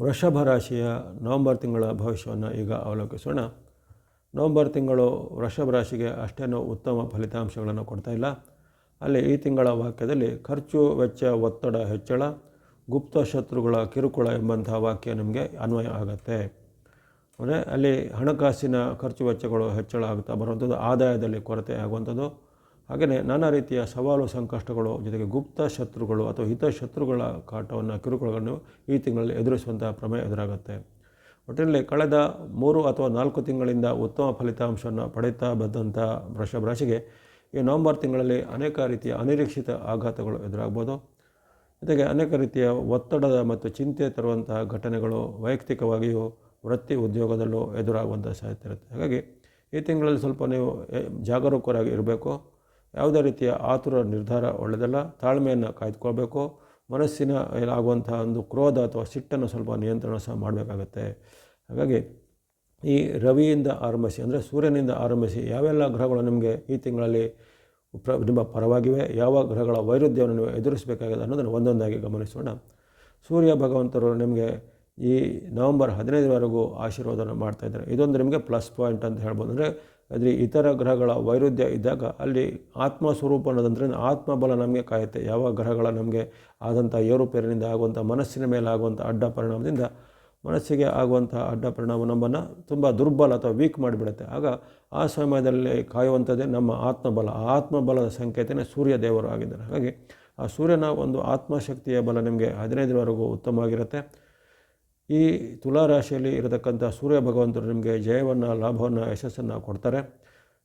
ವೃಷಭ ರಾಶಿಯ ನವಂಬರ್ ತಿಂಗಳ ಭವಿಷ್ಯವನ್ನು ಈಗ ಅವಲೋಕಿಸೋಣ. ನವಂಬರ್ ತಿಂಗಳು ವೃಷಭ ರಾಶಿಗೆ ಅಷ್ಟೇನೂ ಉತ್ತಮ ಫಲಿತಾಂಶಗಳನ್ನು ಕೊಡ್ತಾ ಇಲ್ಲ. ಅಲ್ಲಿ ಈ ತಿಂಗಳ ವಾಕ್ಯದಲ್ಲಿ ಖರ್ಚು ವೆಚ್ಚ ಒತ್ತಡ ಹೆಚ್ಚಳ, ಗುಪ್ತ ಶತ್ರುಗಳ ಕಿರುಕುಳ ಎಂಬಂತಹ ವಾಕ್ಯ ನಿಮಗೆ ಅನ್ವಯ ಆಗುತ್ತೆ. ಅಂದರೆ ಅಲ್ಲಿ ಹಣಕಾಸಿನ ಖರ್ಚು ವೆಚ್ಚಗಳು ಹೆಚ್ಚಳ ಆಗ್ತಾ ಬರುವಂಥದ್ದು, ಆದಾಯದಲ್ಲಿ ಕೊರತೆ ಆಗುವಂಥದ್ದು ಹಾಗೆಯೇ ನಾನಾ ರೀತಿಯ ಸವಾಲು ಸಂಕಷ್ಟಗಳು ಜೊತೆಗೆ ಗುಪ್ತ ಶತ್ರುಗಳು ಅಥವಾ ಹಿತ ಶತ್ರುಗಳ ಕಾಟವನ್ನು ಕಿರುಕುಳಗಳನ್ನು ಈ ತಿಂಗಳಲ್ಲಿ ಎದುರಿಸುವಂತಹ ಪ್ರಮೇಯ ಎದುರಾಗುತ್ತೆ. ಒಟ್ಟಿನಲ್ಲಿ ಕಳೆದ ಮೂರು ಅಥವಾ ನಾಲ್ಕು ತಿಂಗಳಿಂದ ಉತ್ತಮ ಫಲಿತಾಂಶವನ್ನು ಪಡೆಯುತ್ತಾ ಬಂದಂಥ ವೃಷಭ ರಾಶಿಗೆ ಈ ನವಂಬರ್ ತಿಂಗಳಲ್ಲಿ ಅನೇಕ ರೀತಿಯ ಅನಿರೀಕ್ಷಿತ ಆಘಾತಗಳು ಎದುರಾಗ್ಬೋದು. ಜೊತೆಗೆ ಅನೇಕ ರೀತಿಯ ಒತ್ತಡದ ಮತ್ತು ಚಿಂತೆ ತರುವಂತಹ ಘಟನೆಗಳು ವೈಯಕ್ತಿಕವಾಗಿಯೂ ವೃತ್ತಿ ಉದ್ಯೋಗದಲ್ಲೂ ಎದುರಾಗುವಂಥ ಸಾಧ್ಯತೆ ಇರುತ್ತೆ. ಹಾಗಾಗಿ ಈ ತಿಂಗಳಲ್ಲಿ ಸ್ವಲ್ಪ ನೀವು ಜಾಗರೂಕರಾಗಿ ಇರಬೇಕು. ಯಾವುದೇ ರೀತಿಯ ಆತುರ, ನಿರ್ಧಾರ ಒಳ್ಳೆಯದಲ್ಲ ತಾಳ್ಮೆಯನ್ನು ಕಾಯ್ದುಕೊಳ್ಬೇಕು. ಮನಸ್ಸಿನ ಆಗುವಂಥ ಒಂದು ಕ್ರೋಧ ಅಥವಾ ಸಿಟ್ಟನ್ನು ಸ್ವಲ್ಪ ನಿಯಂತ್ರಣ ಸಹ ಮಾಡಬೇಕಾಗತ್ತೆ. ಹಾಗಾಗಿ ಈ ರವಿಯಿಂದ ಆರಂಭಿಸಿ, ಅಂದರೆ ಸೂರ್ಯನಿಂದ ಆರಂಭಿಸಿ ಯಾವೆಲ್ಲ ಗ್ರಹಗಳು ನಿಮಗೆ ಈ ತಿಂಗಳಲ್ಲಿ ಪ್ರ ನಿಮ್ಮ ಪರವಾಗಿವೆ, ಯಾವ ಗ್ರಹಗಳ ವೈರುಧ್ಯವನ್ನು ನೀವು ಎದುರಿಸಬೇಕಾಗಿದೆ ಅನ್ನೋದನ್ನು ಒಂದೊಂದಾಗಿ ಗಮನಿಸೋಣ. ಸೂರ್ಯ ಭಗವಂತರು ನಿಮಗೆ ಈ ನವಂಬರ್ ಹದಿನೈದರವರೆಗೂ ಆಶೀರ್ವಾದನ ಮಾಡ್ತಾಯಿದ್ದಾರೆ ಇದೊಂದು ನಿಮಗೆ ಪ್ಲಸ್ ಪಾಯಿಂಟ್ ಅಂತ ಹೇಳ್ಬೋದು. ಅಂದರೆ ಆದರೆ ಇತರ ಗ್ರಹಗಳ ವೈರುಧ್ಯ ಇದ್ದಾಗ ಅಲ್ಲಿ ಆತ್ಮ ಸ್ವರೂಪ ಅನ್ನೋದಂದರೆ ಆತ್ಮಬಲ ನಮಗೆ ಕಾಯುತ್ತೆ. ಯಾವ ಗ್ರಹಗಳ ನಮಗೆ ಆದಂಥ ಏರುಪೇರಿನಿಂದ ಆಗುವಂಥ ಮನಸ್ಸಿನ ಮೇಲೆ ಆಗುವಂಥ ಅಡ್ಡ ಪರಿಣಾಮದಿಂದ ಮನಸ್ಸಿಗೆ ಆಗುವಂಥ ಅಡ್ಡ ಪರಿಣಾಮ ನಮ್ಮನ್ನು ತುಂಬ ದುರ್ಬಲ ಅಥವಾ ವೀಕ್ ಮಾಡಿಬಿಡುತ್ತೆ. ಆಗ ಆ ಸಮಯದಲ್ಲಿ ಕಾಯುವಂಥದ್ದೇ ನಮ್ಮ ಆತ್ಮಬಲ. ಆತ್ಮಬಲದ ಸಂಕೇತನೇ ಸೂರ್ಯ ದೇವರು ಆಗಿದ್ದಾರೆ. ಹಾಗಾಗಿ ಆ ಸೂರ್ಯನ ಒಂದು ಆತ್ಮಶಕ್ತಿಯ ಬಲ ನಿಮಗೆ ಹದಿನೈದರವರೆಗೂ ಉತ್ತಮವಾಗಿರುತ್ತೆ. ಈ ತುಲಾರಾಶಿಯಲ್ಲಿ ಇರತಕ್ಕಂಥ ಸೂರ್ಯ ಭಗವಂತರು ನಿಮಗೆ ಜಯವನ್ನು, ಲಾಭವನ್ನು, ಯಶಸ್ಸನ್ನು ಕೊಡ್ತಾರೆ.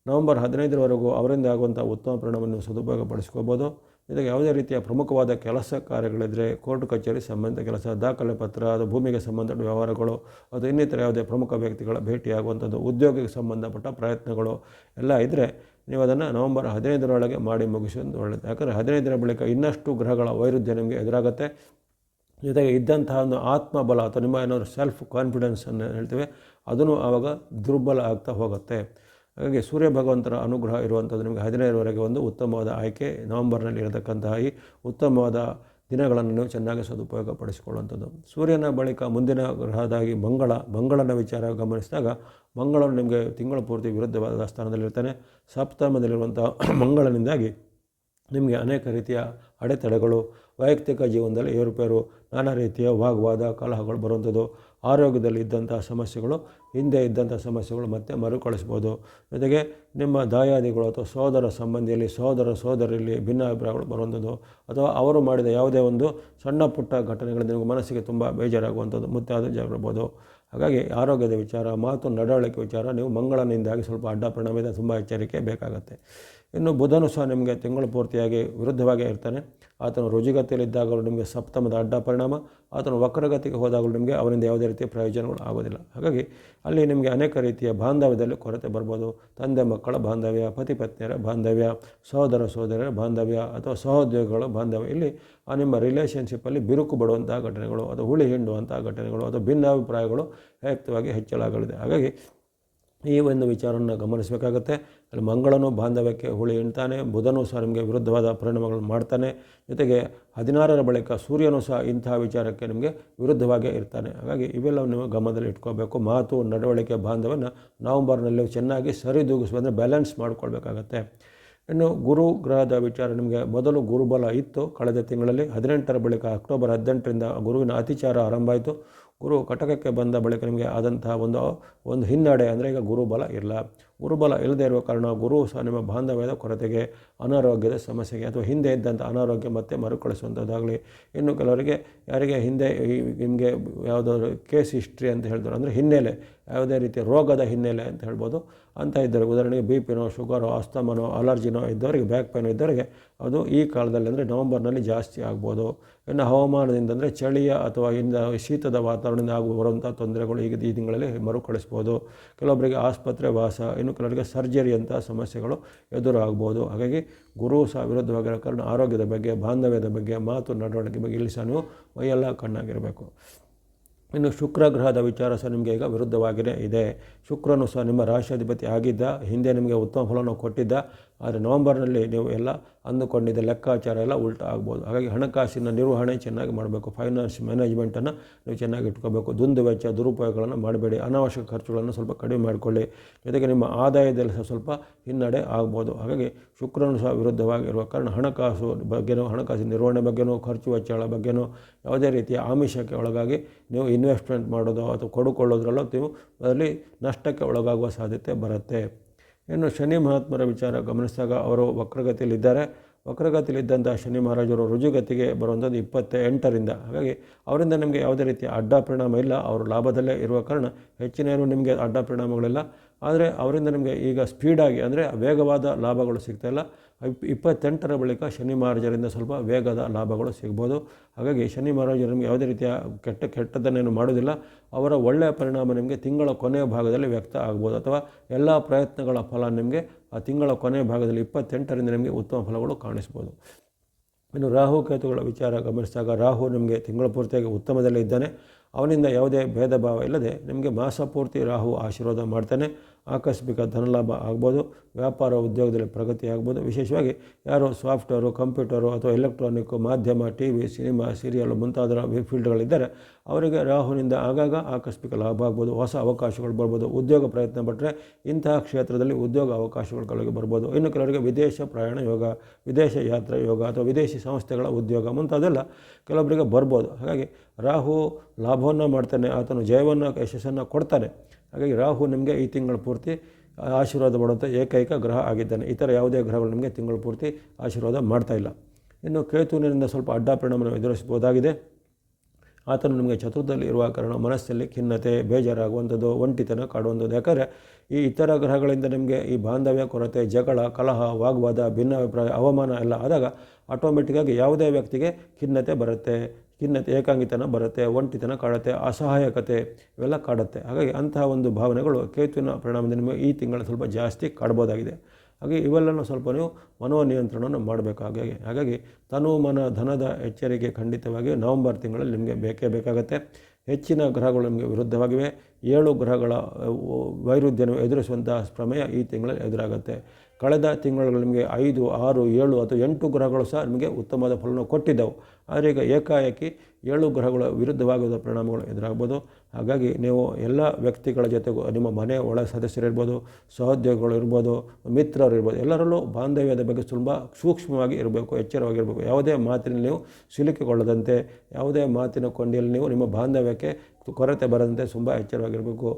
ನವಂಬರ್ ಹದಿನೈದರವರೆಗೂ ಅವರಿಂದ ಆಗುವಂಥ ಉತ್ತಮ ಪರಿಣಾಮವನ್ನು ಸದುಪಯೋಗಪಡಿಸ್ಕೋಬೋದು. ಇದಕ್ಕೆ ಯಾವುದೇ ರೀತಿಯ ಪ್ರಮುಖವಾದ ಕೆಲಸ ಕಾರ್ಯಗಳಿದ್ದರೆ ಕೋರ್ಟ್ ಕಚೇರಿ ಸಂಬಂಧ ಕೆಲಸ, ದಾಖಲೆ ಪತ್ರ, ಅದು ಭೂಮಿಗೆ ಸಂಬಂಧಪಟ್ಟ ವ್ಯವಹಾರಗಳು, ಅದು ಇನ್ನಿತರ ಯಾವುದೇ ಪ್ರಮುಖ ವ್ಯಕ್ತಿಗಳ ಭೇಟಿಯಾಗುವಂಥದ್ದು, ಉದ್ಯೋಗಕ್ಕೆ ಸಂಬಂಧಪಟ್ಟ ಪ್ರಯತ್ನಗಳು ಎಲ್ಲ ಇದ್ದರೆ ನೀವು ಅದನ್ನು ನವಂಬರ್ ಹದಿನೈದರೊಳಗೆ ಮಾಡಿ ಮುಗಿಸುವುದು ಒಳ್ಳೆಯದು. ಯಾಕಂದರೆ ಹದಿನೈದರ ಬಳಿಕ ಇನ್ನಷ್ಟು ಗ್ರಹಗಳ ವೈರುಧ್ಯ ನಿಮಗೆ ಎದುರಾಗುತ್ತೆ. ಜೊತೆಗೆ ಇದ್ದಂತಹ ಒಂದು ಆತ್ಮಬಲ ಅಥವಾ ನಿಮ್ಮ ಏನಾದರೂ ಸೆಲ್ಫ್ ಕಾನ್ಫಿಡೆನ್ಸನ್ನು ಹೇಳ್ತೇವೆ, ಅದನ್ನು ಆವಾಗ ದುರ್ಬಲ ಆಗ್ತಾ ಹೋಗುತ್ತೆ. ಹಾಗಾಗಿ ಸೂರ್ಯ ಭಗವಂತನ ಅನುಗ್ರಹ ಇರುವಂಥದ್ದು ನಿಮಗೆ ಹದಿನೈದರವರೆಗೆ ಒಂದು ಉತ್ತಮವಾದ ಆಯ್ಕೆ ನವಂಬರ್ನಲ್ಲಿ ಇರತಕ್ಕಂತಹ ಈ ಉತ್ತಮವಾದ ದಿನಗಳನ್ನು ನೀವು ಚೆನ್ನಾಗಿ ಸದುಪಯೋಗ ಪಡಿಸಿಕೊಳ್ಳುವಂಥದ್ದು ಸೂರ್ಯನ ಬಳಿಕ ಮುಂದಿನ ಗ್ರಹದಾಗಿ ಮಂಗಳ, ಮಂಗಳನ ವಿಚಾರ ಗಮನಿಸಿದಾಗ ಮಂಗಳನು ನಿಮಗೆ ತಿಂಗಳ ಪೂರ್ತಿ ವಿರುದ್ಧವಾದ ಸ್ಥಾನದಲ್ಲಿರ್ತಾನೆ. ಸಪ್ತಮದಲ್ಲಿರುವಂಥ ಮಂಗಳನಿಂದಾಗಿ ನಿಮಗೆ ಅನೇಕ ರೀತಿಯ ಅಡೆತಡೆಗಳು ವೈಯಕ್ತಿಕ ಜೀವನದಲ್ಲಿ ಏರುಪೇರು, ನಾನಾ ರೀತಿಯ ವಾಗ್ವಾದ, ಕಲಹಗಳು ಬರುವಂಥದ್ದು. ಆರೋಗ್ಯದಲ್ಲಿ ಇದ್ದಂಥ ಸಮಸ್ಯೆಗಳು, ಹಿಂದೆ ಇದ್ದಂಥ ಸಮಸ್ಯೆಗಳು ಮತ್ತೆ ಮರುಕಳಿಸ್ಬೋದು. ಜೊತೆಗೆ ನಿಮ್ಮ ದಾಯಾದಿಗಳು ಅಥವಾ ಸೋದರ ಸಂಬಂಧಿಯಲ್ಲಿ, ಸೋದರ ಸೋದರಿಯಲ್ಲಿ ಭಿನ್ನಾಭಿಪ್ರಾಯಗಳು ಬರುವಂಥದ್ದು. ಅಥವಾ ಅವರು ಮಾಡಿದ ಯಾವುದೇ ಒಂದು ಸಣ್ಣ ಪುಟ್ಟ ಘಟನೆಗಳಿಂದ ನಿಮಗೆ ಮನಸ್ಸಿಗೆ ತುಂಬ ಬೇಜಾರಾಗುವಂಥದ್ದು, ಮುತ್ತಾದ ಜಾಗಿರ್ಬೋದು ಹಾಗಾಗಿ ಆರೋಗ್ಯದ ವಿಚಾರ, ಮಾತು, ನಡವಳಿಕೆ ವಿಚಾರ, ನೀವು ಮಂಗಳನಿಂದಾಗಿ ಸ್ವಲ್ಪ ಅಡ್ಡ ಪರಿಣಾಮದ ತುಂಬ ಎಚ್ಚರಿಕೆ ಬೇಕಾಗುತ್ತೆ. ಇನ್ನು ಬುಧನು ಸಹ ನಿಮಗೆ ತಿಂಗಳು ಪೂರ್ತಿಯಾಗಿ ವಿರುದ್ಧವಾಗಿ ಇರ್ತಾನೆ. ಆತನು ರುಜಿಗತಿಯಲ್ಲಿದ್ದಾಗಲೂ ನಿಮಗೆ ಸಪ್ತಮದ ಅಡ್ಡ ಪರಿಣಾಮ, ಆತನು ವಕ್ರಗತಿಗೆ ಹೋದಾಗಲೂ ನಿಮಗೆ ಅವರಿಂದ ಯಾವುದೇ ರೀತಿಯ ಪ್ರಯೋಜನಗಳು ಆಗೋದಿಲ್ಲ. ಹಾಗಾಗಿ ಅಲ್ಲಿ ನಿಮಗೆ ಅನೇಕ ರೀತಿಯ ಬಾಂಧವ್ಯದಲ್ಲಿ ಕೊರತೆ ಬರ್ಬೋದು. ತಂದೆ ಮಕ್ಕಳ ಬಾಂಧವ್ಯ ಪತಿ ಪತ್ನಿಯರ ಬಾಂಧವ್ಯ, ಸಹೋದರ ಸಹೋದರರ ಬಾಂಧವ್ಯ ಅಥವಾ ಸಹೋದ್ಯೋಗಿಗಳ ಬಾಂಧವ್ಯ. ಇಲ್ಲಿ ನಿಮ್ಮ ರಿಲೇಷನ್ಶಿಪ್ಪಲ್ಲಿ ಬಿರುಕು ಬಡುವಂತಹ ಘಟನೆಗಳು ಅಥವಾ ಹುಳಿ ಹಿಂಡುವಂಥ ಘಟನೆಗಳು ಅಥವಾ ಭಿನ್ನಾಭಿಪ್ರಾಯಗಳು ವ್ಯಕ್ತವಾಗಿ ಹೆಚ್ಚಳಾಗಲಿದೆ ಹಾಗಾಗಿ ಈ ಒಂದು ವಿಚಾರವನ್ನು ಗಮನಿಸಬೇಕಾಗುತ್ತೆ. ಅಲ್ಲಿ ಮಂಗಳನು ಬಾಂಧವ್ಯಕ್ಕೆ ಹುಳಿ ಎಣ್ತಾನೆ, ಬುಧನೂ ಸಹ ನಿಮಗೆ ವಿರುದ್ಧವಾದ ಪರಿಣಾಮಗಳನ್ನು ಮಾಡ್ತಾನೆ. ಜೊತೆಗೆ ಹದಿನಾರರ ಬಳಿಕ ಸೂರ್ಯನೂ ಸಹ ಇಂತಹ ವಿಚಾರಕ್ಕೆ ನಿಮಗೆ ವಿರುದ್ಧವಾಗೇ ಇರ್ತಾನೆ. ಹಾಗಾಗಿ ಇವೆಲ್ಲವನ್ನು ನೀವು ಗಮನದಲ್ಲಿ ಇಟ್ಕೋಬೇಕು. ಮಾತು, ನಡವಳಿಕೆ, ಬಾಂಧವ್ಯನ ನವಂಬರ್ನಲ್ಲಿ ಚೆನ್ನಾಗಿ ಸರಿದೂಗಿಸುವಂದರೆ ಬ್ಯಾಲೆನ್ಸ್ ಮಾಡಿಕೊಳ್ಬೇಕಾಗತ್ತೆ. ಇನ್ನು ಗುರು ಗ್ರಹದ ವಿಚಾರ ನಿಮಗೆ ಮೊದಲು ಗುರುಬಲ ಇತ್ತು. ಕಳೆದ ತಿಂಗಳಲ್ಲಿ ಹದಿನೆಂಟರ ಬಳಿಕ ಅಕ್ಟೋಬರ್ ಹದಿನೆಂಟರಿಂದ ಗುರುವಿನ ಅತಿಚಾರ ಆರಂಭ ಆಯಿತು. ಗುರು ಕಟಕಕ್ಕೆ ಬಂದ ಬಳಿಕ ನಿಮಗೆ ಆದಂತಹ ಒಂದು ಒಂದು ಹಿನ್ನಡೆ ಅಂದರೆ ಈಗ ಗುರುಬಲ ಇಲ್ಲ. ಗುರುಬಲ ಇಲ್ಲದೇ ಇರುವ ಕಾರಣ ಗುರು ಸಹ ನಿಮ್ಮ ಬಾಂಧವ್ಯದ ಕೊರತೆಗೆ, ಅನಾರೋಗ್ಯದ ಸಮಸ್ಯೆಗೆ ಅಥವಾ ಹಿಂದೆ ಇದ್ದಂಥ ಅನಾರೋಗ್ಯ ಮತ್ತೆ ಮರುಕಳಿಸುವಂಥದ್ದಾಗಲಿ ಇನ್ನು ಕೆಲವರಿಗೆ ಯಾರಿಗೆ ಹಿಂದೆ ನಿಮಗೆ ಯಾವುದಾದ್ರು ಕೇಸ್ ಹಿಸ್ಟ್ರಿ ಅಂತ ಹೇಳಿದ್ರು ಅಂದರೆ ಹಿನ್ನೆಲೆ, ಯಾವುದೇ ರೀತಿಯ ರೋಗದ ಹಿನ್ನೆಲೆ ಅಂತ ಹೇಳ್ಬೋದು. ಅಂತ ಇದ್ದರೆ ಉದಾಹರಣೆಗೆ ಬಿ ಪಿನೋ ಶುಗರೋ, ಅಸ್ತಮನೋ ಅಲರ್ಜಿನೋ ಇದ್ದವರಿಗೆ ಬ್ಯಾಕ್ ಪೇನ್ ಇದ್ದವರಿಗೆ ಅದು ಈ ಕಾಲದಲ್ಲಿ ಅಂದರೆ ನವಂಬರ್ನಲ್ಲಿ ಜಾಸ್ತಿ ಆಗ್ಬೋದು. ಇನ್ನು ಹವಾಮಾನದಿಂದ ಅಂದರೆ ಚಳಿಯ ಅಥವಾ ಇಂದ ಶೀತದ ವಾತಾವರಣದಿಂದ ಆಗುವ ಬರುವಂಥ ತೊಂದರೆಗಳು ಈಗ ಈ ತಿಂಗಳಲ್ಲಿ ಮರುಕಳಿಸ್ಬೋದು ಕೆಲವೊಬ್ಬರಿಗೆ ಆಸ್ಪತ್ರೆ ವಾಸ, ಇನ್ನು ಕೆಲವರಿಗೆ ಸರ್ಜರಿ ಅಂತ ಸಮಸ್ಯೆಗಳು ಎದುರಾಗ್ಬೋದು ಹಾಗಾಗಿ ಗುರು ಸಹ ವಿರುದ್ಧವಾಗಿರೋ ಕಾರಣ ಆರೋಗ್ಯದ ಬಗ್ಗೆ, ಬಾಂಧವ್ಯದ ಬಗ್ಗೆ, ಮಾತು, ನಡವಳಿಕೆ ಬಗ್ಗೆ ಇಲ್ಲಿ ಸಹ ನೀವು ಮೈಯೆಲ್ಲ ಕಣ್ಣಾಗಿರಬೇಕು. ಇನ್ನು ಶುಕ್ರ ಗ್ರಹದ ವಿಚಾರ ಸಹ ನಿಮಗೆ ಈಗ ವಿರುದ್ಧವಾಗಿಯೇ ಇದೆ. ಶುಕ್ರನು ಸಹ ನಿಮ್ಮ ರಾಷ್ಟ್ರಾಧಿಪತಿ ಆಗಿದ್ದ, ಹಿಂದೆ ನಿಮಗೆ ಉತ್ತಮ ಫಲವನ್ನು ಕೊಟ್ಟಿದ್ದ ಆದರೆ ನವಂಬರ್ನಲ್ಲಿ ನೀವು ಎಲ್ಲ ಅಂದುಕೊಂಡಿದ್ದ ಲೆಕ್ಕಾಚಾರ ಎಲ್ಲ ಉಲ್ಟಾ ಆಗ್ಬೋದು. ಹಾಗಾಗಿ ಹಣಕಾಸಿನ ನಿರ್ವಹಣೆ ಚೆನ್ನಾಗಿ ಮಾಡಬೇಕು. ಫೈನಾನ್ಸ್ ಮ್ಯಾನೇಜ್ಮೆಂಟನ್ನು ನೀವು ಚೆನ್ನಾಗಿ ಇಟ್ಕೋಬೇಕು. ದುಂದು ವೆಚ್ಚ, ದುರುಪಯೋಗಗಳನ್ನು ಮಾಡಬೇಡಿ. ಅನಾವಶ್ಯಕ ಖರ್ಚುಗಳನ್ನು ಸ್ವಲ್ಪ ಕಡಿಮೆ ಮಾಡಿಕೊಳ್ಳಿ. ಜೊತೆಗೆ ನಿಮ್ಮ ಆದಾಯದಲ್ಲಿ ಸಹ ಸ್ವಲ್ಪ ಹಿನ್ನಡೆ ಆಗ್ಬೋದು. ಹಾಗಾಗಿ ಶುಕ್ರನು ಸಹ ವಿರುದ್ಧವಾಗಿರುವ ಕಾರಣ ಹಣಕಾಸು ಬಗ್ಗೆನೋ, ಹಣಕಾಸಿನ ನಿರ್ವಹಣೆ ಬಗ್ಗೆನೋ, ಖರ್ಚು ವೆಚ್ಚಗಳ ಬಗ್ಗೆನೋ ಯಾವುದೇ ರೀತಿಯ ಆಮಿಷಕ್ಕೆ ಒಳಗಾಗಿ ನೀವು ಇನ್ವೆಸ್ಟ್ಮೆಂಟ್ ಮಾಡೋದು ಅಥವಾ ಕೊಡುಕೊಳ್ಳೋದ್ರಲ್ಲೂ ನೀವು ಅದರಲ್ಲಿ ನಷ್ಟಕ್ಕೆ ಒಳಗಾಗುವ ಸಾಧ್ಯತೆ ಬರುತ್ತೆ. ಇನ್ನು ಶನಿ ಮಹಾತ್ಮರ ವಿಚಾರ ಗಮನಿಸಿದಾಗ ಅವರು ವಕ್ರಗತಿಯಲ್ಲಿದ್ದಾರೆ. ವಕ್ರಗತಿಯಲ್ಲಿದ್ದಂಥ ಶನಿ ಮಹಾರಾಜರು ರುಜುಗತಿಗೆ ಬರುವಂಥದ್ದು ಇಪ್ಪತ್ತ ಎಂಟರಿಂದ ಹಾಗಾಗಿ ಅವರಿಂದ ನಿಮಗೆ ಯಾವುದೇ ರೀತಿಯ ಅಡ್ಡ ಪರಿಣಾಮ ಇಲ್ಲ. ಅವರು ಲಾಭದಲ್ಲೇ ಇರುವ ಕಾರಣ ಹೆಚ್ಚಿನ ಏನು ನಿಮಗೆ ಅಡ್ಡ ಪರಿಣಾಮಗಳಿಲ್ಲ. ಆದರೆ ಅವರಿಂದ ನಿಮಗೆ ಈಗ ಸ್ಪೀಡಾಗಿ ಅಂದರೆ ವೇಗವಾದ ಲಾಭಗಳು ಸಿಗ್ತಾಯಿಲ್ಲ ಇಪ್ಪತ್ತೆಂಟರ ಬಳಿಕ ಶನಿ ಮಹಾರಾಜರಿಂದ ಸ್ವಲ್ಪ ವೇಗದ ಲಾಭಗಳು ಸಿಗ್ಬೋದು. ಹಾಗಾಗಿ ಶನಿ ಮಹಾರಾಜರು ನಿಮಗೆ ಯಾವುದೇ ರೀತಿಯ ಕೆಟ್ಟ ಕೆಟ್ಟದ್ದನ್ನೇನು ಮಾಡೋದಿಲ್ಲ ಅವರ ಒಳ್ಳೆಯ ಪರಿಣಾಮ ನಿಮಗೆ ತಿಂಗಳ ಕೊನೆಯ ಭಾಗದಲ್ಲಿ ವ್ಯಕ್ತ ಆಗ್ಬೋದು. ಅಥವಾ ಎಲ್ಲ ಪ್ರಯತ್ನಗಳ ಫಲ ನಿಮಗೆ ಆ ತಿಂಗಳ ಕೊನೆಯ ಭಾಗದಲ್ಲಿ ಇಪ್ಪತ್ತೆಂಟರಿಂದ ನಿಮಗೆ ಉತ್ತಮ ಫಲಗಳು ಕಾಣಿಸ್ಬೋದು. ಇನ್ನು ರಾಹು ಕೇತುಗಳ ವಿಚಾರ ಗಮನಿಸಿದಾಗ ರಾಹು ನಿಮಗೆ ತಿಂಗಳ ಪೂರ್ತಿಯಾಗಿ ಉತ್ತಮದಲ್ಲೇ ಇದ್ದಾನೆ. ಅವನಿಂದ ಯಾವುದೇ ಭೇದ ಭಾವ ಇಲ್ಲದೆ ನಿಮಗೆ ಮಾಸ ಪೂರ್ತಿ ರಾಹು ಆಶೀರ್ವಾದ ಮಾಡ್ತಾನೆ. ಆಕಸ್ಮಿಕ ಧನಲಾಭ ಆಗ್ಬೋದು, ವ್ಯಾಪಾರ ಉದ್ಯೋಗದಲ್ಲಿ ಪ್ರಗತಿ ಆಗ್ಬೋದು. ವಿಶೇಷವಾಗಿ ಯಾರು ಸಾಫ್ಟ್ವೇರು, ಕಂಪ್ಯೂಟರು ಅಥವಾ ಎಲೆಕ್ಟ್ರಾನಿಕ್ಕು ಮಾಧ್ಯಮ ಟಿ ವಿ ಸಿನಿಮಾ, ಸೀರಿಯಲ್ ಮುಂತಾದ ಫೀಲ್ಡ್ಗಳಿದ್ದರೆ, ಅವರಿಗೆ ರಾಹುನಿಂದ ಆಗಾಗ ಆಕಸ್ಮಿಕ ಲಾಭ ಆಗ್ಬೋದು, ಹೊಸ ಅವಕಾಶಗಳು ಬರ್ಬೋದು. ಉದ್ಯೋಗ ಪ್ರಯತ್ನ ಪಟ್ಟರೆ ಇಂತಹ ಕ್ಷೇತ್ರದಲ್ಲಿ ಉದ್ಯೋಗ ಅವಕಾಶಗಳು ಕೆಲವರಿಗೆ ಬರ್ಬೋದು. ಇನ್ನು ಕೆಲವರಿಗೆ ವಿದೇಶ ಪ್ರಯಾಣ ಯೋಗ, ವಿದೇಶ ಯಾತ್ರೆ ಯೋಗ ಅಥವಾ ವಿದೇಶಿ ಸಂಸ್ಥೆಗಳ ಉದ್ಯೋಗ ಮುಂತಾದೆಲ್ಲ ಕೆಲವೊಬ್ಬರಿಗೆ ಬರ್ಬೋದು. ಹಾಗಾಗಿ ರಾಹು ಲಾಭವನ್ನು ಮಾಡ್ತಾನೆ, ಆತನು ಜಯವನ್ನು, ಯಶಸ್ಸನ್ನು ಕೊಡ್ತಾನೆ. ಹಾಗಾಗಿ ರಾಹು ನಿಮಗೆ ಈ ತಿಂಗಳ ಪೂರ್ತಿ ಆಶೀರ್ವಾದ ಮಾಡುವಂಥ ಏಕೈಕ ಗ್ರಹ ಆಗಿದ್ದಾನೆ. ಇತರ ಯಾವುದೇ ಗ್ರಹಗಳು ನಿಮಗೆ ತಿಂಗಳ ಪೂರ್ತಿ ಆಶೀರ್ವಾದ ಮಾಡ್ತಾ ಇಲ್ಲ. ಇನ್ನು ಕೇತುವಿನಿಂದ ಸ್ವಲ್ಪ ಅಡ್ಡ ಪರಿಣಾಮವನ್ನು ಎದುರಿಸಬಹುದಾಗಿದೆ. ಆತನು ನಿಮಗೆ ಚತುರ್ಥದಲ್ಲಿ ಇರುವ ಕಾರಣ ಮನಸ್ಸಲ್ಲಿ ಖಿನ್ನತೆ, ಬೇಜಾರಾಗುವಂಥದ್ದು, ಒಂಟಿತನ ಕಾಡುವಂಥದ್ದು. ಯಾಕಂದರೆ ಈ ಇತರ ಗ್ರಹಗಳಿಂದ ನಿಮಗೆ ಈ ಬಾಂಧವ್ಯ, ಕೊರತೆ, ಜಗಳ, ಕಲಹ, ವಾಗ್ವಾದ, ಭಿನ್ನಾಭಿಪ್ರಾಯ, ಅವಮಾನ ಎಲ್ಲ ಆದಾಗ ಆಟೋಮೆಟಿಕ್ಕಾಗಿ ಯಾವುದೇ ವ್ಯಕ್ತಿಗೆ ಖಿನ್ನತೆ ಬರುತ್ತೆ. ಖಿನ್ನತೆ, ಏಕಾಂಗಿತನ ಬರುತ್ತೆ, ಒಂಟಿತನ ಕಾಡುತ್ತೆ, ಅಸಹಾಯಕತೆ ಇವೆಲ್ಲ ಕಾಡುತ್ತೆ. ಹಾಗಾಗಿ ಅಂತಹ ಒಂದು ಭಾವನೆಗಳು ಕೇತುವಿನ ಪರಿಣಾಮದಿಂದ ನಿಮಗೆ ಈ ತಿಂಗಳ ಸ್ವಲ್ಪ ಜಾಸ್ತಿ ಕಾಡ್ಬೋದಾಗಿದೆ. ಹಾಗೆ ಇವೆಲ್ಲನೂ ಸ್ವಲ್ಪ ನೀವು ಮನೋ ನಿಯಂತ್ರಣವನ್ನು ಮಾಡಬೇಕು ಹಾಗಾಗಿ ಹಾಗಾಗಿ ತನು ಮನ ಧನದ ಎಚ್ಚರಿಕೆ ಖಂಡಿತವಾಗಿ ನವೆಂಬರ್ ತಿಂಗಳಲ್ಲಿ ನಿಮಗೆ ಬೇಕೇ ಬೇಕಾಗುತ್ತೆ. ಹೆಚ್ಚಿನ ಗ್ರಹಗಳು ನಿಮಗೆ ವಿರುದ್ಧವಾಗಿವೆ. ಏಳು ಗ್ರಹಗಳ ವೈರುಧ್ಯವನ್ನು ಎದುರಿಸುವಂತಹ ಪ್ರಮೇಯ ಈ ತಿಂಗಳಲ್ಲಿ ಎದುರಾಗುತ್ತೆ. ಕಳೆದ ತಿಂಗಳು ನಿಮಗೆ ಐದು, ಆರು, ಏಳು ಅಥವಾ ಎಂಟು ಗ್ರಹಗಳು ಸಹ ನಿಮಗೆ ಉತ್ತಮವಾದ ಫಲವನ್ನು ಕೊಟ್ಟಿದ್ದವು. ಆದರೆ ಈಗ ಏಕಾಏಕಿ ಏಳು ಗ್ರಹಗಳ ವಿರುದ್ಧವಾಗುವ ಪರಿಣಾಮಗಳು ಎದುರಾಗ್ಬೋದು. ಹಾಗಾಗಿ ನೀವು ಎಲ್ಲ ವ್ಯಕ್ತಿಗಳ ಜೊತೆಗೂ, ನಿಮ್ಮ ಮನೆ ಒಳ ಸದಸ್ಯರಿರ್ಬೋದು ಸಹೋದ್ಯೋಗಿಗಳು ಇರ್ಬೋದು, ಮಿತ್ರರು ಇರ್ಬೋದು, ಎಲ್ಲರಲ್ಲೂ ಬಾಂಧವ್ಯದ ಬಗ್ಗೆ ತುಂಬ ಸೂಕ್ಷ್ಮವಾಗಿ ಇರಬೇಕು, ಎಚ್ಚರವಾಗಿರಬೇಕು. ಯಾವುದೇ ಮಾತಿನಲ್ಲಿ ನೀವು ಸಿಲುಕಿಕೊಳ್ಳದಂತೆ, ಯಾವುದೇ ಮಾತಿನ ಕೊಂಡಿಯಲ್ಲಿ ನೀವು ನಿಮ್ಮ ಬಾಂಧವ್ಯಕ್ಕೆ ಕೊರತೆ ಬರದಂತೆ ತುಂಬ ಎಚ್ಚರವಾಗಿರಬೇಕು.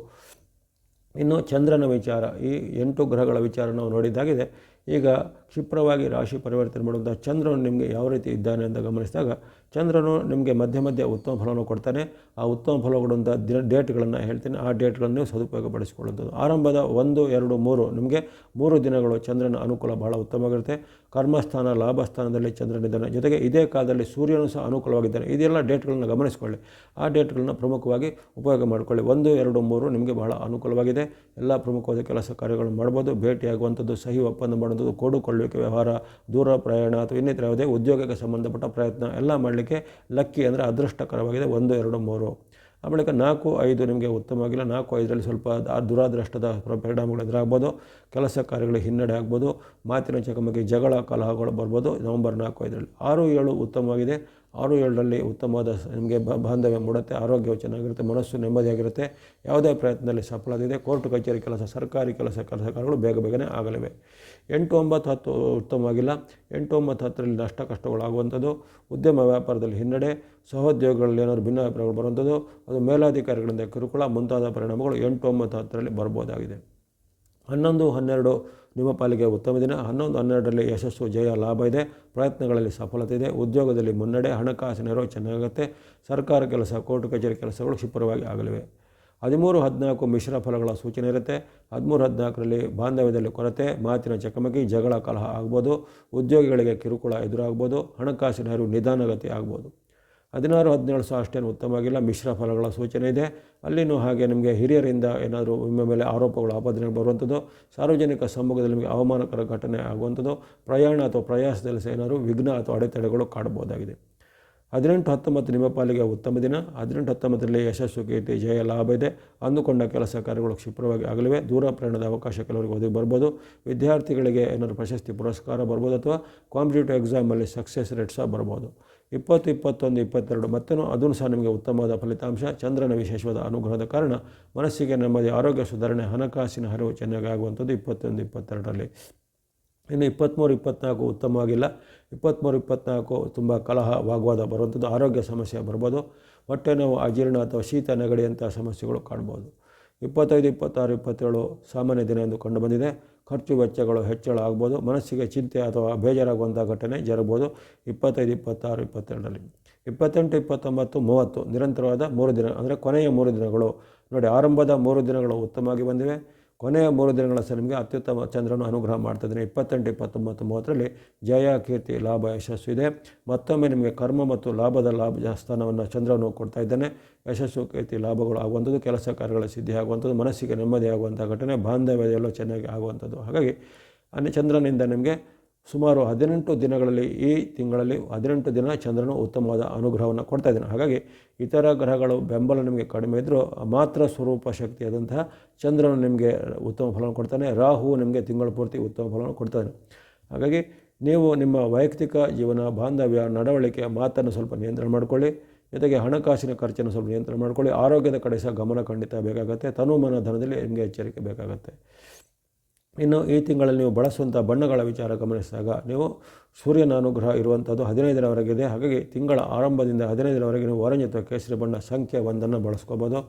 ಇನ್ನು ಚಂದ್ರನ ವಿಚಾರ, ಈ ಎಂಟು ಗ್ರಹಗಳ ವಿಚಾರ ನಾವು ನೋಡಿದ್ದಾಗಿದೆ. ಈಗ ಕ್ಷಿಪ್ರವಾಗಿ ರಾಶಿ ಪರಿವರ್ತನೆ ಮಾಡುವಂಥ ಚಂದ್ರನು ನಿಮಗೆ ಯಾವ ರೀತಿ ಇದ್ದಾನೆ ಅಂತ ಗಮನಿಸಿದಾಗ ಚಂದ್ರನು ನಿಮಗೆ ಮಧ್ಯ ಮಧ್ಯೆ ಉತ್ತಮ ಫಲವನ್ನು ಕೊಡ್ತಾನೆ. ಆ ಉತ್ತಮ ಫಲ ಕೊಡುವಂಥ ದಿನ ಡೇಟ್ಗಳನ್ನು ಹೇಳ್ತೀನಿ. ಆ ಡೇಟ್ಗಳನ್ನು ನೀವು ಸದುಪಯೋಗಪಡಿಸಿಕೊಳ್ಳುವಂಥದ್ದು. ಆರಂಭದ ಒಂದು, ಎರಡು, ಮೂರು ನಿಮಗೆ ಮೂರು ದಿನಗಳು ಚಂದ್ರನ ಅನುಕೂಲ ಬಹಳ ಉತ್ತಮವಾಗಿರುತ್ತೆ. ಕರ್ಮಸ್ಥಾನ, ಲಾಭಸ್ಥಾನದಲ್ಲಿ ಚಂದ್ರನಿದ್ದಾನೆ. ಜೊತೆಗೆ ಇದೇ ಕಾಲದಲ್ಲಿ ಸೂರ್ಯನು ಸಹ ಅನುಕೂಲವಾಗಿದ್ದಾನೆ. ಇದೆಲ್ಲ ಡೇಟ್ಗಳನ್ನು ಗಮನಿಸಿಕೊಳ್ಳಿ. ಆ ಡೇಟ್ಗಳನ್ನು ಪ್ರಮುಖವಾಗಿ ಉಪಯೋಗ ಮಾಡಿಕೊಳ್ಳಿ. ಒಂದು, ಎರಡು, ಮೂರು ನಿಮಗೆ ಬಹಳ ಅನುಕೂಲವಾಗಿದೆ. ಎಲ್ಲ ಪ್ರಮುಖವಾದ ಕೆಲಸ ಕಾರ್ಯಗಳನ್ನು ಮಾಡ್ಬೋದು. ಭೇಟಿಯಾಗುವಂಥದ್ದು, ಸಹಿ ಒಪ್ಪಂದ ಮಾಡುವಂಥದ್ದು, ಕೊಡುಕೊಳ್ಳುವಿಕೆ ವ್ಯವಹಾರ, ದೂರ ಪ್ರಯಾಣ ಅಥವಾ ಇನ್ನಿತರ ಯಾವುದೇ ಉದ್ಯೋಗಕ್ಕೆ ಸಂಬಂಧಪಟ್ಟ ಪ್ರಯತ್ನ ಎಲ್ಲ ಮಾಡಲಿಕ್ಕೆ ಲಕ್ಕಿ ಅಂದರೆ ಅದೃಷ್ಟಕರವಾಗಿದೆ. ಒಂದು, ಎರಡು, ಮೂರು. ಆ ಬಳಿಕ ನಾಲ್ಕು, ಐದು ನಿಮಗೆ ಉತ್ತಮವಾಗಿಲ್ಲ. ನಾಲ್ಕು, ಐದರಲ್ಲಿ ಸ್ವಲ್ಪ ದುರಾದೃಷ್ಟದ ಪರಿಣಾಮಗಳು ಎದುರಾಗ್ಬೋದು. ಕೆಲಸ ಕಾರ್ಯಗಳು ಹಿನ್ನಡೆ ಆಗ್ಬೋದು. ಮಾತಿನ ಚಕಮಕಿ ಜಗಳ, ಕಲಹಗಳು ಬರ್ಬೋದು. ನವಂಬರ್ ನಾಲ್ಕು, ಐದರಲ್ಲಿ ಆರು, ಏಳು ಉತ್ತಮವಾಗಿದೆ. ಆರು ಏಳರಲ್ಲಿ ಉತ್ತಮವಾದ ನಿಮಗೆ ಬಾಂಧವ್ಯ ಮೂಡುತ್ತೆ ಆರೋಗ್ಯವು ಚೆನ್ನಾಗಿರುತ್ತೆ ಮನಸ್ಸು ನೆಮ್ಮದಿಯಾಗಿರುತ್ತೆ. ಯಾವುದೇ ಪ್ರಯತ್ನದಲ್ಲಿ ಸಫಲದಿದೆ ಕೋರ್ಟ್, ಕಚೇರಿ ಕೆಲಸ, ಸರ್ಕಾರಿ ಕೆಲಸ ಕೆಲಸ ಬೇಗ ಬೇಗನೆ ಆಗಲಿವೆ. ಎಂಟು ಒಂಬತ್ತು ಹತ್ತು ಉತ್ತಮವಾಗಿಲ್ಲ. ಎಂಟು ಒಂಬತ್ತು ಹತ್ತರಲ್ಲಿ ನಷ್ಟ ಕಷ್ಟಗಳಾಗುವಂಥದ್ದು. ಉದ್ಯಮ ವ್ಯಾಪಾರದಲ್ಲಿ ಹಿನ್ನಡೆ, ಸಹೋದ್ಯೋಗಗಳಲ್ಲಿ ಏನಾದರೂ ಭಿನ್ನಾಭಿಪ್ರಾಯಗಳು ಬರುವಂಥದ್ದು, ಅದು ಮೇಲಾಧಿಕಾರಿಗಳಿಂದ ಕಿರುಕುಳ, ಮುಂತಾದ ಪರಿಣಾಮಗಳು ಎಂಟು ಒಂಬತ್ತು ಹತ್ತರಲ್ಲಿ ಬರ್ಬೋದಾಗಿದೆ. ಹನ್ನೊಂದು, ಹನ್ನೆರಡು ನಿಮ್ಮ ಪಾಲಿಗೆ ಉತ್ತಮ ದಿನ. ಹನ್ನೊಂದು ಹನ್ನೆರಡರಲ್ಲಿ ಯಶಸ್ಸು, ಜಯ, ಲಾಭ ಇದೆ. ಪ್ರಯತ್ನಗಳಲ್ಲಿ ಸಫಲತೆ ಇದೆ. ಉದ್ಯೋಗದಲ್ಲಿ ಮುನ್ನಡೆ, ಹಣಕಾಸು ನೆರವು ಚೆನ್ನಾಗುತ್ತೆ. ಸರ್ಕಾರ ಕೆಲಸ, ಕೋರ್ಟ್ ಕಚೇರಿ ಕೆಲಸಗಳು ಕ್ಷಿಪ್ರವಾಗಿ ಆಗಲಿವೆ. ಹದಿಮೂರು, ಹದಿನಾಲ್ಕು ಮಿಶ್ರ ಫಲಗಳ ಸೂಚನೆ ಇರುತ್ತೆ. ಹದಿಮೂರು, ಹದಿನಾಲ್ಕರಲ್ಲಿ ಬಾಂಧವ್ಯದಲ್ಲಿ ಕೊರತೆ, ಮಾತಿನ ಚಕಮಕಿ, ಜಗಳ, ಕಲಹ ಆಗ್ಬೋದು. ಉದ್ಯೋಗಿಗಳಿಗೆ ಕಿರುಕುಳ ಎದುರಾಗ್ಬೋದು. ಹಣಕಾಸಿನ ನೆರವು ನಿಧಾನಗತಿ ಆಗ್ಬೋದು. ಹದಿನಾರು, ಹದಿನೇಳು ಸಹ ಅಷ್ಟೇನು ಉತ್ತಮವಾಗಿಲ್ಲ. ಮಿಶ್ರ ಫಲಗಳ ಸೂಚನೆ ಇದೆ. ಅಲ್ಲಿನೂ ಹಾಗೆ ನಿಮಗೆ ಹಿರಿಯರಿಂದ ಏನಾದರೂ ನಿಮ್ಮ ಮೇಲೆ ಆರೋಪಗಳು, ಆಪಾದನೆಗಳು ಬರುವಂಥದ್ದು, ಸಾರ್ವಜನಿಕ ಸಮ್ಮುಖದಲ್ಲಿ ನಿಮಗೆ ಅವಮಾನಕರ ಘಟನೆ ಆಗುವಂಥದ್ದು, ಪ್ರಯಾಣ ಅಥವಾ ಪ್ರಯಾಸದಲ್ಲಿ ಸಹ ಏನಾದರೂ ವಿಘ್ನ ಅಥವಾ ಅಡೆತಡೆಗಳು ಕಾಡಬಹುದಾಗಿದೆ. ಹದಿನೆಂಟು, ಹತ್ತೊಂಬತ್ತು ನಿಮ್ಮ ಪಾಲಿಗೆ ಉತ್ತಮ ದಿನ. ಹದಿನೆಂಟು, ಹತ್ತೊಂಬತ್ತರಲ್ಲಿ ಯಶಸ್ಸು, ಕೀರ್ತಿ, ಜಯ, ಲಾಭ ಇದೆ. ಅಂದುಕೊಂಡ ಕೆಲಸ ಕಾರ್ಯಗಳು ಕ್ಷಿಪ್ರವಾಗಿ ಆಗಲಿವೆ. ದೂರ ಪ್ರಯಾಣದ ಅವಕಾಶ ಕೆಲವರಿಗೆ ಒದಗಿ ಬರ್ಬೋದು. ವಿದ್ಯಾರ್ಥಿಗಳಿಗೆ ಏನಾದರೂ ಪ್ರಶಸ್ತಿ, ಪುರಸ್ಕಾರ ಬರ್ಬೋದು ಅಥವಾ ಕಾಂಪಿಟೇಟಿವ್ ಎಕ್ಸಾಮಲ್ಲಿ ಸಕ್ಸಸ್ ರೇಟ್ ಸಹ ಬರ್ಬೋದು. ಇಪ್ಪತ್ತು, ಇಪ್ಪತ್ತೊಂದು, ಇಪ್ಪತ್ತೆರಡು. ಮತ್ತೂ ಅದೂ ಸಹ ನಿಮಗೆ ಉತ್ತಮವಾದ ಫಲಿತಾಂಶ, ಚಂದ್ರನ ವಿಶೇಷವಾದ ಅನುಗ್ರಹದ ಕಾರಣ, ಮನಸ್ಸಿಗೆ ನೆಮ್ಮದಿ, ಆರೋಗ್ಯ ಸುಧಾರಣೆ, ಹಣಕಾಸಿನ ಹರಿವು ಚೆನ್ನಾಗಿ ಆಗುವಂಥದ್ದು ಇಪ್ಪತ್ತೊಂದು, ಇಪ್ಪತ್ತೆರಡರಲ್ಲಿ. ಇನ್ನು ಇಪ್ಪತ್ತ್ಮೂರು, ಇಪ್ಪತ್ತ್ನಾಲ್ಕು ಉತ್ತಮವಾಗಿಲ್ಲ. ಇಪ್ಪತ್ತ್ಮೂರು, ಇಪ್ಪತ್ತ್ನಾಲ್ಕು ತುಂಬ ಕಲಹ ವಾಗ್ವಾದ ಬರುವಂಥದ್ದು ಆರೋಗ್ಯ ಸಮಸ್ಯೆ ಬರ್ಬೋದು. ಹೊಟ್ಟೆ ನೋವು, ಅಜೀರ್ಣ ಅಥವಾ ಶೀತ ನೆಗಡಿಯಂಥ ಸಮಸ್ಯೆಗಳು ಕಾಣ್ಬೋದು. ಇಪ್ಪತ್ತೈದು, ಇಪ್ಪತ್ತಾರು, ಇಪ್ಪತ್ತೇಳು ಸಾಮಾನ್ಯ ದಿನ ಎಂದು ಕಂಡುಬಂದಿದೆ ಖರ್ಚು ವೆಚ್ಚಗಳು ಹೆಚ್ಚಳ ಆಗ್ಬೋದು, ಮನಸ್ಸಿಗೆ ಚಿಂತೆ ಅಥವಾ ಬೇಜಾರಾಗುವಂಥ ಘಟನೆ ಜರಬೋದು ಇಪ್ಪತ್ತೈದು, ಇಪ್ಪತ್ತಾರು, ಇಪ್ಪತ್ತೆರಡರಲ್ಲಿ. ಇಪ್ಪತ್ತೆಂಟು, ಇಪ್ಪತ್ತೊಂಬತ್ತು, ಮೂವತ್ತು, ನಿರಂತರವಾದ ಮೂರು ದಿನ, ಅಂದರೆ ಕೊನೆಯ ಮೂರು ದಿನಗಳು. ನೋಡಿ, ಆರಂಭದ ಮೂರು ದಿನಗಳು ಉತ್ತಮವಾಗಿ ಬಂದಿವೆ. ಕೊನೆಯ ಮೂರು ದಿನಗಳ ಸಹ ನಿಮಗೆ ಅತ್ಯುತ್ತಮ ಚಂದ್ರನು ಅನುಗ್ರಹ ಮಾಡ್ತಾಯಿದ್ದಾನೆ ಇಪ್ಪತ್ತೆಂಟು, ಇಪ್ಪತ್ತೊಂಬತ್ತು, ಮೂವತ್ತರಲ್ಲಿ ಜಯ, ಕೀರ್ತಿ, ಲಾಭ, ಯಶಸ್ಸು ಇದೆ. ಮತ್ತೊಮ್ಮೆ ನಿಮಗೆ ಕರ್ಮ ಮತ್ತು ಲಾಭದ ಲಾಭ ಸ್ಥಾನವನ್ನು ಚಂದ್ರನು ಕೊಡ್ತಾ ಇದ್ದಾನೆ. ಯಶಸ್ಸು, ಕೀರ್ತಿ, ಲಾಭಗಳು ಆಗುವಂಥದ್ದು, ಕೆಲಸ ಕಾರ್ಯಗಳ ಸಿದ್ಧಿ ಆಗುವಂಥದ್ದು, ಮನಸ್ಸಿಗೆ ನೆಮ್ಮದಿ ಆಗುವಂಥ ಘಟನೆ ಎಲ್ಲ ಚೆನ್ನಾಗಿ ಆಗುವಂಥದ್ದು. ಹಾಗಾಗಿ ಅನ್ನ ಚಂದ್ರನಿಂದ ನಿಮಗೆ ಸುಮಾರು ಹದಿನೆಂಟು ದಿನಗಳಲ್ಲಿ ಈ ತಿಂಗಳಲ್ಲಿ ಹದಿನೆಂಟು ದಿನ ಚಂದ್ರನು ಉತ್ತಮವಾದ ಅನುಗ್ರಹವನ್ನು ಕೊಡ್ತಾ ಇದ್ದಾನೆ. ಹಾಗಾಗಿ ಇತರ ಗ್ರಹಗಳು ಬೆಂಬಲ ನಿಮಗೆ ಕಡಿಮೆ ಇದ್ದರೂ ಮಾತ್ರ ಸ್ವರೂಪ ಶಕ್ತಿಯಾದಂತಹ ಚಂದ್ರನು ನಿಮಗೆ ಉತ್ತಮ ಫಲವನ್ನು ಕೊಡ್ತಾನೆ. ರಾಹು ನಿಮಗೆ ತಿಂಗಳ ಪೂರ್ತಿ ಉತ್ತಮ ಫಲವನ್ನು ಕೊಡ್ತಾನೆ ಹಾಗಾಗಿ ನೀವು ನಿಮ್ಮ ವೈಯಕ್ತಿಕ ಜೀವನ, ಬಾಂಧವ್ಯ, ನಡವಳಿಕೆ ಮಾತನ್ನು ಸ್ವಲ್ಪ ನಿಯಂತ್ರಣ ಮಾಡಿಕೊಳ್ಳಿ. ಜೊತೆಗೆ ಹಣಕಾಸಿನ ಖರ್ಚನ್ನು ಸ್ವಲ್ಪ ನಿಯಂತ್ರಣ ಮಾಡಿಕೊಳ್ಳಿ. ಆರೋಗ್ಯದ ಕಡೆ ಸಹ ಗಮನ ಖಂಡಿತ ಬೇಕಾಗುತ್ತೆ. ತನುಮನ ಧನದಲ್ಲಿ ನಿಮಗೆ ಎಚ್ಚರಿಕೆ ಬೇಕಾಗುತ್ತೆ. ಇನ್ನು ಈ ತಿಂಗಳಲ್ಲಿ ನೀವು ಬಳಸುವಂಥ ಬಣ್ಣಗಳ ವಿಚಾರ ಗಮನಿಸಿದಾಗ ನೀವು ಸೂರ್ಯನ ಅನುಗ್ರಹ ಇರುವಂಥದ್ದು ಹದಿನೈದರವರೆಗಿದೆ ಹಾಗಾಗಿ ತಿಂಗಳ ಆರಂಭದಿಂದ ಹದಿನೈದರವರೆಗೆ ನೀವು ಆರೆಂಜ್ ಅಥವಾ ಕೇಸರಿ ಬಣ್ಣ ಸಂಖ್ಯೆ ಒಂದನ್ನು ಬಳಸ್ಕೋಬೋದು.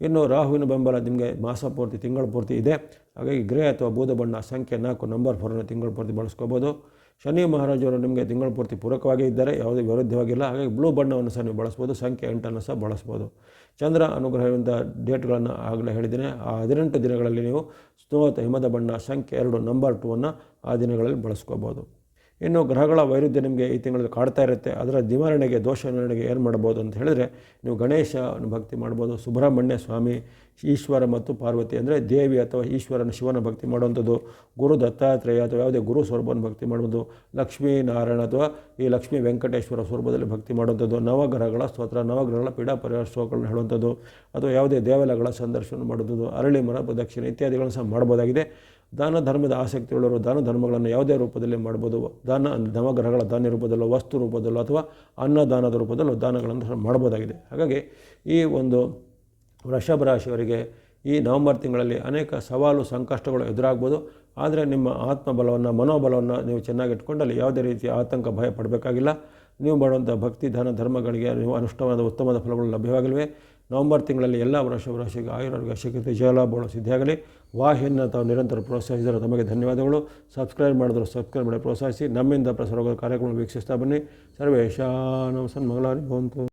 ಇನ್ನು ರಾಹುವಿನ ಬೆಂಬಲ ನಿಮಗೆ ಮಾಸ ಪೂರ್ತಿ, ತಿಂಗಳ ಪೂರ್ತಿ ಇದೆ. ಹಾಗಾಗಿ ಗ್ರೇ ಅಥವಾ ಬೂದ ಬಣ್ಣ ಸಂಖ್ಯೆ ನಾಲ್ಕು, ನಂಬರ್ ಫೋರನ್ನು ತಿಂಗಳ ಪೂರ್ತಿ ಬಳಸ್ಕೋಬೋದು. ಶನಿ ಮಹಾರಾಜರು ನಿಮಗೆ ತಿಂಗಳ ಪೂರ್ತಿ ಪೂರಕವಾಗಿ ಇದ್ದಾರೆ, ಯಾವುದೇ ವಿರುದ್ಧವಾಗಿಲ್ಲ. ಹಾಗಾಗಿ ಬ್ಲೂ ಬಣ್ಣವನ್ನು ಸಹ ನೀವು ಬಳಸ್ಬೋದು, ಸಂಖ್ಯೆ ಎಂಟನ್ನು ಸಹ ಬಳಸ್ಬೋದು. ಚಂದ್ರ ಅನುಗ್ರಹದಿಂದ ಡೇಟ್ಗಳನ್ನು ಆಗಲೇ ಹೇಳಿದ್ದೀನಿ. ಆ ಹದಿನೆಂಟು ದಿನಗಳಲ್ಲಿ ನೀವು ಸ್ನೋತ ಹಿಮದ ಬಣ್ಣ ಸಂಖ್ಯೆ ಎರಡು ನಂಬರ್ ಟೂವನ್ನು ಆ ದಿನಗಳಲ್ಲಿ ಬಳಸ್ಕೋಬೋದು. ಇನ್ನು ಗ್ರಹಗಳ ವೈರುಧ್ಯ ನಿಮಗೆ ಈ ತಿಂಗಳಲ್ಲಿ ಕಾಡ್ತಾ ಇರುತ್ತೆ. ಅದರ ನಿವಾರಣೆಗೆ, ದೋಷ ನಿವಾರಣೆಗೆ ಏನು ಮಾಡ್ಬೋದು ಅಂತ ಹೇಳಿದ್ರೆ, ನೀವು ಗಣೇಶ ಭಕ್ತಿ ಮಾಡ್ಬೋದು, ಸುಬ್ರಹ್ಮಣ್ಯ ಸ್ವಾಮಿ, ಈಶ್ವರ ಮತ್ತು ಪಾರ್ವತಿ ಅಂದರೆ ದೇವಿ ಅಥವಾ ಈಶ್ವರನ ಶಿವನ ಭಕ್ತಿ ಮಾಡುವಂಥದ್ದು, ಗುರು ದತ್ತಾತ್ರೇಯ ಅಥವಾ ಯಾವುದೇ ಗುರು ಸ್ವರೂಪವನ್ನು ಭಕ್ತಿ ಮಾಡ್ಬೋದು ಲಕ್ಷ್ಮೀ ನಾರಾಯಣ ಅಥವಾ ಈ ಲಕ್ಷ್ಮೀ ವೆಂಕಟೇಶ್ವರ ಸ್ವರೂಪದಲ್ಲಿ ಭಕ್ತಿ ಮಾಡುವಂಥದ್ದು, ನವಗ್ರಹಗಳ ಸ್ತೋತ್ರ, ನವಗ್ರಹಗಳ ಪೀಡಾ ಪರಿಹಾರ ಹೇಳುವಂಥದ್ದು, ಅಥವಾ ಯಾವುದೇ ದೇವಾಲಯಗಳ ಸಂದರ್ಶನ ಮಾಡುವಂಥದ್ದು, ಅರಳಿ ಮರ ಪ್ರದಕ್ಷಿಣೆ ಇತ್ಯಾದಿಗಳನ್ನು ಸಹ ಮಾಡ್ಬೋದಾಗಿದೆ. ದಾನ ಧರ್ಮದ ಆಸಕ್ತಿ ಉಳ್ಳವರು ದಾನ ಧರ್ಮಗಳನ್ನು ಯಾವುದೇ ರೂಪದಲ್ಲಿ ಮಾಡ್ಬೋದು. ದಾನ ನವಗ್ರಹಗಳ ದಾನ ರೂಪದಲ್ಲೋ, ವಸ್ತು ರೂಪದಲ್ಲೋ ಅಥವಾ ಅನ್ನದಾನದ ರೂಪದಲ್ಲೋ ದಾನಗಳನ್ನು ಮಾಡ್ಬೋದಾಗಿದೆ. ಹಾಗಾಗಿ ಈ ಒಂದು ವೃಷಭ ರಾಶಿಯವರಿಗೆ ಈ ನವೆಂಬರ್ ತಿಂಗಳಲ್ಲಿ ಅನೇಕ ಸವಾಲು, ಸಂಕಷ್ಟಗಳು ಎದುರಾಗ್ಬೋದು. ಆದರೆ ನಿಮ್ಮ ಆತ್ಮಬಲವನ್ನು, ಮನೋಬಲವನ್ನು ನೀವು ಚೆನ್ನಾಗಿ ಇಟ್ಕೊಂಡಲ್ಲಿ ಯಾವುದೇ ರೀತಿಯ ಆತಂಕ, ಭಯ ಪಡಬೇಕಾಗಿಲ್ಲ. ನೀವು ಮಾಡುವಂಥ ಭಕ್ತಿ, ದಾನ ಧರ್ಮಗಳಿಗೆ ನೀವು ಅನುಷ್ಠಾನದ ಉತ್ತಮವಾದ ಫಲಗಳು ಲಭ್ಯವಾಗಲಿವೆ. ನವೆಂಬರ್ ತಿಂಗಳಲ್ಲಿ ಎಲ್ಲ ವೃಷಭ ರಾಶಿಗೆ ಆಯುರ್ವರ್ಗ ಶಕ್ತಿ ಜಯಲಾಭಗಳು ಸಿದ್ಧಿಯಾಗಲಿ. ವಾಹಿಯನ್ನು ತಾವು ನಿರಂತರ ಪ್ರೋತ್ಸಾಹಿಸಿದರೆ ತಮಗೆ ಧನ್ಯವಾದಗಳು. ಸಬ್ಸ್ಕ್ರೈಬ್ ಮಾಡಿದ್ರು ಸಬ್ಸ್ಕ್ರೈಬ್ ಮಾಡಿ ಪ್ರೋತ್ಸಾಹಿಸಿ. ನಮ್ಮಿಂದ ಪ್ರಸಾರ ಕಾರ್ಯಕ್ರಮ ವೀಕ್ಷಿಸ್ತಾ ಬನ್ನಿ. ಸರ್ವೇಶಾನಂ ಸನ್ಮಂಗಲಾನಿ ಭವಂತು.